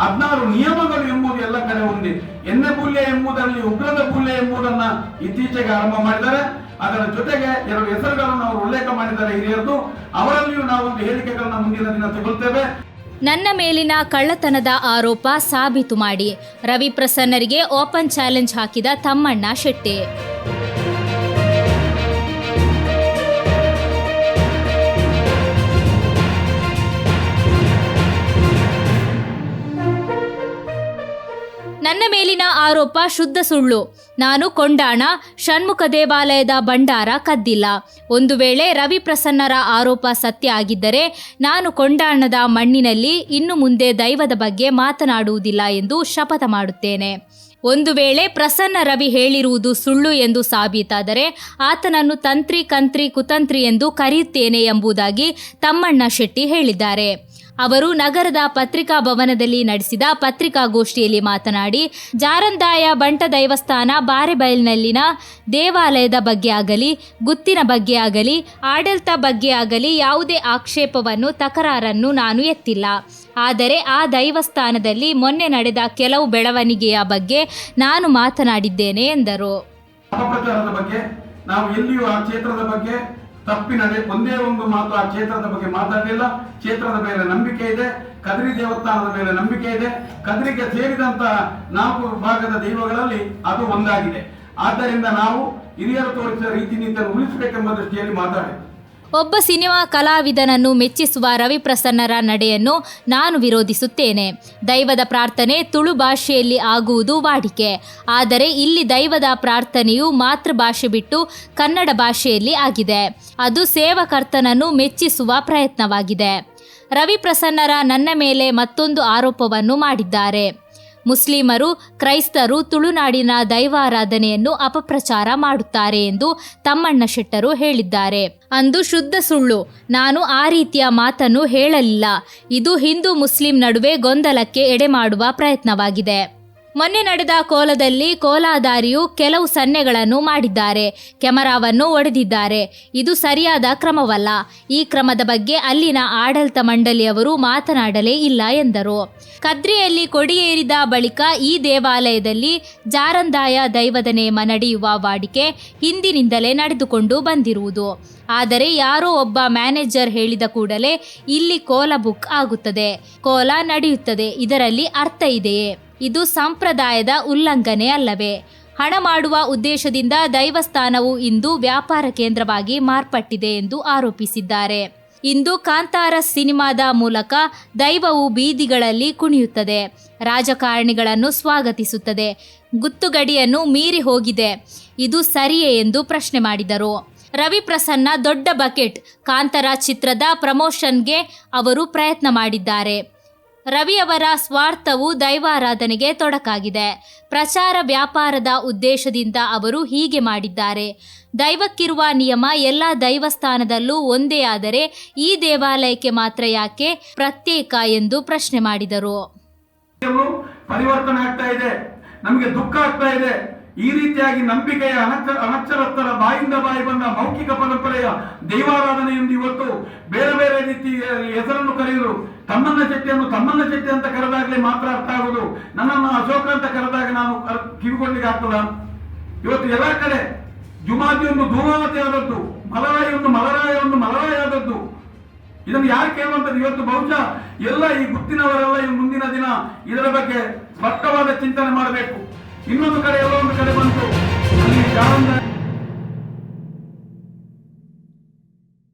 ಹದಿನಾರು ನಿಯಮಗಳು ಎಂಬುದು ಎಲ್ಲ ಕಡೆ ಹೊಂದಿ ಎಣ್ಣೆ ಬುಲ್ಲೆ ಎಂಬುದರಲ್ಲಿ ಉಗ್ರದ ಬುಲ್ಲೆ ಎಂಬುದನ್ನ ಇತ್ತೀಚೆಗೆ ಆರಂಭ ಮಾಡಿದ್ದಾರೆ. ಅದರ ಜೊತೆಗೆ ಎರಡು ಹೆಸರುಗಳನ್ನು ಅವರು ಉಲ್ಲೇಖ ಮಾಡಿದ್ದಾರೆ ಹಿರಿಯರದು. ಅವರಲ್ಲಿಯೂ ನಾವು ಒಂದು ಹೇಳಿಕೆಗಳನ್ನ ಮುಂದಿನ ದಿನ ತಗೊಳ್ತೇವೆ. ನನ್ನ ಮೇಲಿನ ಕಳ್ಳತನದ ಆರೋಪ ಸಾಬೀತು ಮಾಡಿ. ರವಿ ಪ್ರಸನ್ನರಿಗೆ ಓಪನ್ ಚಾಲೆಂಜ್ ಹಾಕಿದ ತಮ್ಮಣ್ಣ ಶೆಟ್ಟಿ. ನನ್ನ ಮೇಲಿನ ಆರೋಪ ಶುದ್ಧ ಸುಳ್ಳು. ನಾನು ಕೊಂಡಾಣ, ಷಣ್ಮುಖ ದೇವಾಲಯದ ಭಂಡಾರ ಕದ್ದಿಲ್ಲ. ಒಂದು ವೇಳೆ ರವಿ ಪ್ರಸನ್ನರ ಆರೋಪ ಸತ್ಯ ಆಗಿದ್ದರೆ ನಾನು ಕೊಂಡಾಣದ ಮಣ್ಣಿನಲ್ಲಿ ಇನ್ನು ಮುಂದೆ ದೈವದ ಬಗ್ಗೆ ಮಾತನಾಡುವುದಿಲ್ಲ ಎಂದು ಶಪಥ ಮಾಡುತ್ತೇನೆ. ಒಂದು ವೇಳೆ ಪ್ರಸನ್ನ ರವಿ ಹೇಳಿರುವುದು ಸುಳ್ಳು ಎಂದು ಸಾಬೀತಾದರೆ ಆತನನ್ನು ತಂತ್ರಿ, ಕಂತ್ರಿ, ಕುತಂತ್ರಿ ಎಂದು ಕರೆಯುತ್ತೇನೆ ಎಂಬುದಾಗಿ ತಮ್ಮಣ್ಣ ಶೆಟ್ಟಿ ಹೇಳಿದ್ದಾರೆ. ಅವರು ನಗರದ ಪತ್ರಿಕಾ ಭವನದಲ್ಲಿ ನಡೆಸಿದ ಪತ್ರಿಕಾಗೋಷ್ಠಿಯಲ್ಲಿ ಮಾತನಾಡಿ, ಜಾರಂದಾಯ ಬಂಟ ದೈವಸ್ಥಾನ ಬಾರೆಬೈಲ್ನಲ್ಲಿನ ದೇವಾಲಯದ ಬಗ್ಗೆ ಆಗಲಿ, ಗುತ್ತಿನ ಬಗ್ಗೆ ಆಗಲಿ, ಆಡಳಿತ ಬಗ್ಗೆ ಆಗಲಿ ಯಾವುದೇ ಆಕ್ಷೇಪವನ್ನು, ತಕರಾರನ್ನು ನಾನು ಎತ್ತಿಲ್ಲ. ಆದರೆ ಆ ದೈವಸ್ಥಾನದಲ್ಲಿ ಮೊನ್ನೆ ನಡೆದ ಕೆಲವು ಬೆಳವಣಿಗೆಯ ಬಗ್ಗೆ ನಾನು ಮಾತನಾಡಿದ್ದೇನೆ, ಎಂದರು. ನಾವು ಎಲ್ಲಿಯೂ ಆ ಕ್ಷೇತ್ರದ ಬಗ್ಗೆ ತಪ್ಪಿನಡೆ ಒಂದೇ ಒಂದು ಮಾತು ಆ ಕ್ಷೇತ್ರದ ಬಗ್ಗೆ ಮಾತಾಡಲಿಲ್ಲ. ಕ್ಷೇತ್ರದ ಮೇಲೆ ನಂಬಿಕೆ ಇದೆ, ಕದ್ರಿ ದೇವಸ್ಥಾನದ ಮೇಲೆ ನಂಬಿಕೆ ಇದೆ. ಕದ್ರಿಗೆ ಸೇರಿದಂತಹ ನಾಲ್ಕು ಭಾಗದ ದೈವಗಳಲ್ಲಿ ಅದು ಒಂದಾಗಿದೆ. ಆದ್ದರಿಂದ ನಾವು ಹಿರಿಯರು ತೋರಿಸಿದ ರೀತಿ ನೀತಿಯನ್ನು ಉಳಿಸಬೇಕೆಂಬ ದೃಷ್ಟಿಯಲ್ಲಿ ಮಾತಾಡಿ ಒಬ್ಬ ಸಿನಿಮಾ ಕಲಾವಿದನನ್ನು ಮೆಚ್ಚಿಸುವ ರವಿಪ್ರಸನ್ನರ ನಡೆಯನ್ನು ನಾನು ವಿರೋಧಿಸುತ್ತೇನೆ. ದೈವದ ಪ್ರಾರ್ಥನೆ ತುಳು ಭಾಷೆಯಲ್ಲಿ ಆಗುವುದು ವಾಡಿಕೆ. ಆದರೆ ಇಲ್ಲಿ ದೈವದ ಪ್ರಾರ್ಥನೆಯು ಮಾತೃಭಾಷೆ ಬಿಟ್ಟು ಕನ್ನಡ ಭಾಷೆಯಲ್ಲಿ ಆಗಿದೆ. ಅದು ಸೇವಕರ್ತನನ್ನು ಮೆಚ್ಚಿಸುವ ಪ್ರಯತ್ನವಾಗಿದೆ. ರವಿಪ್ರಸನ್ನರ ನನ್ನ ಮೇಲೆ ಮತ್ತೊಂದು ಆರೋಪವನ್ನು ಮಾಡಿದ್ದಾರೆ. ಮುಸ್ಲಿಮರು, ಕ್ರೈಸ್ತರು ತುಳುನಾಡಿನ ದೈವಾರಾಧನೆಯನ್ನು ಅಪಪ್ರಚಾರ ಮಾಡುತ್ತಾರೆ ಎಂದು ತಮ್ಮಣ್ಣ ಶೆಟ್ಟರು ಹೇಳಿದ್ದಾರೆ. ಅಂದು ಶುದ್ಧ ಸುಳ್ಳು. ನಾನು ಆ ರೀತಿಯ ಮಾತನ್ನು ಹೇಳಲಿಲ್ಲ. ಇದು ಹಿಂದೂ ಮುಸ್ಲಿಂ ನಡುವೆ ಗೊಂದಲಕ್ಕೆ ಎಡೆಮಾಡುವ ಪ್ರಯತ್ನವಾಗಿದೆ. ಮೊನ್ನೆ ನಡೆದ ಕೋಲದಲ್ಲಿ ಕೋಲಾದಾರಿಯು ಕೆಲವು ಸನ್ನೆಗಳನ್ನು ಮಾಡಿದ್ದಾರೆ. ಕ್ಯಾಮರಾವನ್ನು ಒಡೆದಿದ್ದಾರೆ. ಇದು ಸರಿಯಾದ ಕ್ರಮವಲ್ಲ. ಈ ಕ್ರಮದ ಬಗ್ಗೆ ಅಲ್ಲಿನ ಆಡಳಿತ ಮಂಡಳಿಯವರು ಮಾತನಾಡಲೇ ಇಲ್ಲ ಎಂದರು. ಕದ್ರಿಯಲ್ಲಿ ಕೊಡಿಯೇರಿದ ಬಳಿಕ ಈ ದೇವಾಲಯದಲ್ಲಿ ಜಾರಂದಾಯ ದೈವದ ನೇಮ ನಡೆಯುವ ವಾಡಿಕೆ ಹಿಂದಿನಿಂದಲೇ ನಡೆದುಕೊಂಡು ಬಂದಿರುವುದು. ಆದರೆ ಯಾರೋ ಒಬ್ಬ ಮ್ಯಾನೇಜರ್ ಹೇಳಿದ ಕೂಡಲೇ ಇಲ್ಲಿ ಕೋಲ ಬುಕ್ ಆಗುತ್ತದೆ. ಕೋಲ ನಡೆಯುತ್ತದೆ. ಇದರಲ್ಲಿ ಅರ್ಥ ಇದೆಯೇ? ಇದು ಸಂಪ್ರದಾಯದ ಉಲ್ಲಂಘನೆ ಅಲ್ಲವೇ? ಹಣ ಮಾಡುವ ಉದ್ದೇಶದಿಂದ ದೈವಸ್ಥಾನವು ಇಂದು ವ್ಯಾಪಾರ ಕೇಂದ್ರವಾಗಿ ಮಾರ್ಪಟ್ಟಿದೆ ಎಂದು ಆರೋಪಿಸಿದ್ದಾರೆ. ಇಂದು ಕಾಂತಾರ ಸಿನಿಮಾದ ಮೂಲಕ ದೈವವು ಬೀದಿಗಳಲ್ಲಿ ಕುಣಿಯುತ್ತದೆ. ರಾಜಕಾರಣಿಗಳನ್ನು ಸ್ವಾಗತಿಸುತ್ತದೆ. ಗುತ್ತುಗಡಿಯನ್ನು ಮೀರಿ ಹೋಗಿದೆ. ಇದು ಸರಿಯೇ ಎಂದು ಪ್ರಶ್ನೆ ಮಾಡಿದರು. ರವಿ ಪ್ರಸನ್ನ ದೊಡ್ಡ ಬಕೆಟ್ ಕಾಂತಾರ ಚಿತ್ರದ ಪ್ರಮೋಷನ್ಗೆ ಅವರು ಪ್ರಯತ್ನ ಮಾಡಿದ್ದಾರೆ. ರವಿಯವರ ಸ್ವಾರ್ಥವು ದೈವಾರಾಧನೆಗೆ ತೊಡಕಾಗಿದೆ. ಪ್ರಚಾರ ವ್ಯಾಪಾರದ ಉದ್ದೇಶದಿಂದ ಅವರು ಹೀಗೆ ಮಾಡಿದ್ದಾರೆ. ದೈವಕ್ಕಿರುವ ನಿಯಮ ಎಲ್ಲ ದೈವಸ್ಥಾನದಲ್ಲೂ ಒಂದೇ ಆದರೆ ಈ ದೇವಾಲಯಕ್ಕೆ ಮಾತ್ರ ಯಾಕೆ ಪ್ರತ್ಯೇಕ ಎಂದು ಪ್ರಶ್ನೆ ಮಾಡಿದರು. ಪರಿವರ್ತನೆ ಆಗ್ತಾ ಇದೆ. ನಮಗೆ ದುಃಖ ಆಗ್ತಾ ಇದೆ. ಈ ರೀತಿಯಾಗಿ ನಂಬಿಕೆಯ ಅನಕ್ಷ ಅನಕ್ಷರಸ್ಥರ ಬಾಯಿಂದ ಬಾಯಿ ಬಂದ ಮೌಖಿಕ ಪರಂಪರೆಯ ದೈವಾರಾಧನೆಯಿಂದ ಇವತ್ತು ಬೇರೆ ಬೇರೆ ರೀತಿಯ ಹೆಸರನ್ನು ಕರೆಯಲು ತಮ್ಮನ್ನ ಶೆಟ್ಟಿಯನ್ನು ತಮ್ಮನ್ನ ಶೆಟ್ಟಿ ಅಂತ ಕರೆದಾಗಲೇ ಮಾತ್ರ ಅರ್ಥ ಆಗುವುದು. ನನ್ನನ್ನು ಅಶೋಕ ಅಂತ ಕರೆದಾಗ ನಾನು ಕಿವಿಗೊಳ್ಳಿಗೆ ಆಗ್ತದ? ಇವತ್ತು ಎಲ್ಲ ಕಡೆ ಒಂದು ಧೂಮಾವತಿ ಆದದ್ದು, ಮಲರಾಯಿ ಒಂದು ಮಲರಾಯ ಆದದ್ದು. ಇದನ್ನು ಯಾರು ಕೇಳುವಂತದ್ದು ಇವತ್ತು ಬಹುಶಃ ಎಲ್ಲ ಈ ಗುತ್ತಿನವರೆಲ್ಲ ಈ ಮುಂದಿನ ದಿನ ಇದರ ಬಗ್ಗೆ ಸ್ಪಷ್ಟವಾದ ಚಿಂತನೆ ಮಾಡಬೇಕು. ಇನ್ನೊಂದು ಕಡೆ ಎಲ್ಲೋ ಒಂದು ಕಡೆ ಬಂತು. ಅಲ್ಲಿ